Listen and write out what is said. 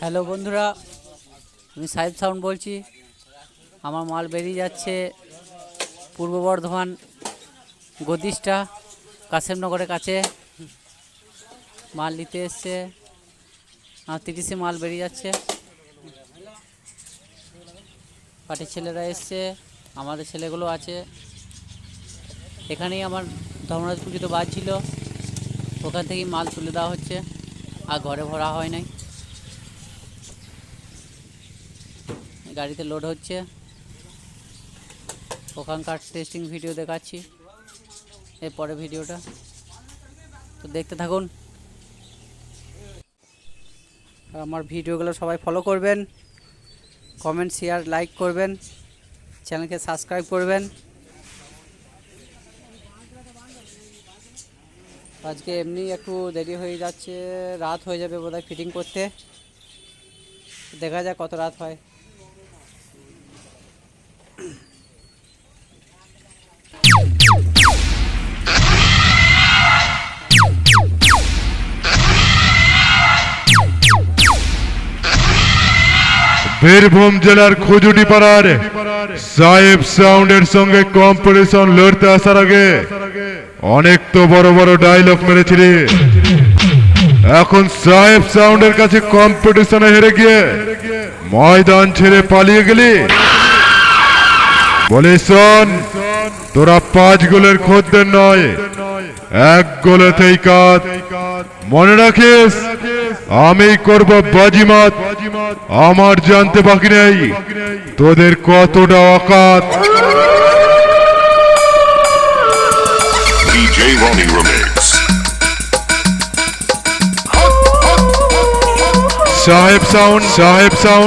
Hello বন্ধুরা, আমি সাহেব সাউন্ড বলছি। আমার মাল বেরিয়ে যাচ্ছে পূর্ব বর্ধমান গদিসটা কাশেমনগরের কাছে। মাল নিতে এসছে তিরিশে মাল বেরিয়ে যাচ্ছে। পার্টির ছেলেরা এসছে, আমাদের ছেলেগুলো আছে। এখানেই আমার ধর্মরাজ পুজোতে বাজ ছিল। ওখান থেকেই মাল তুলে দেওয়া হচ্ছে, আর ঘরে ভরা হয় নাই। গাড়িতে লোড হচ্ছে। ওখানকার টেস্টিং ভিডিও দেখাচ্ছি। এরপরে ভিডিওটা তো দেখতে থাকুন। আর আমার ভিডিওগুলো সবাই ফলো করবেন। কমেন্ট শেয়ার লাইক করবেন। চ্যানেলকে সাবস্ক্রাইব করবেন। আজকে এমনি একটু দেরি হয়ে যাচ্ছে। রাত হয়ে যাবে বোধহয় ফিটিং করতে। দেখা যাক কত রাত হয়। বীরভূম জেলার খুজুটি পাড়ার সাহেব সাউন্ডের সঙ্গে কম্পিটিশন লড়তে আসার আগে অনেক তো বড় বড় ডায়লগ মেরেছিলি। এখন সাহেব সাউন্ডের কাছে কম্পিটিশনে হেরে গিয়ে ময়দান ছেড়ে পালিয়ে গেলি। বলে, শোন, তোরা পাঁচ গোলের খদ্দের নয়, এক গোলেতেই কাজ মনে রাখিস আমি করব বাজিমাত। আমার জানতে বাকি নেই। তোদের কতটা অকাত। DJ Ronnie Remix. সাহেব সাউন্ড সাহেব সাউন্ড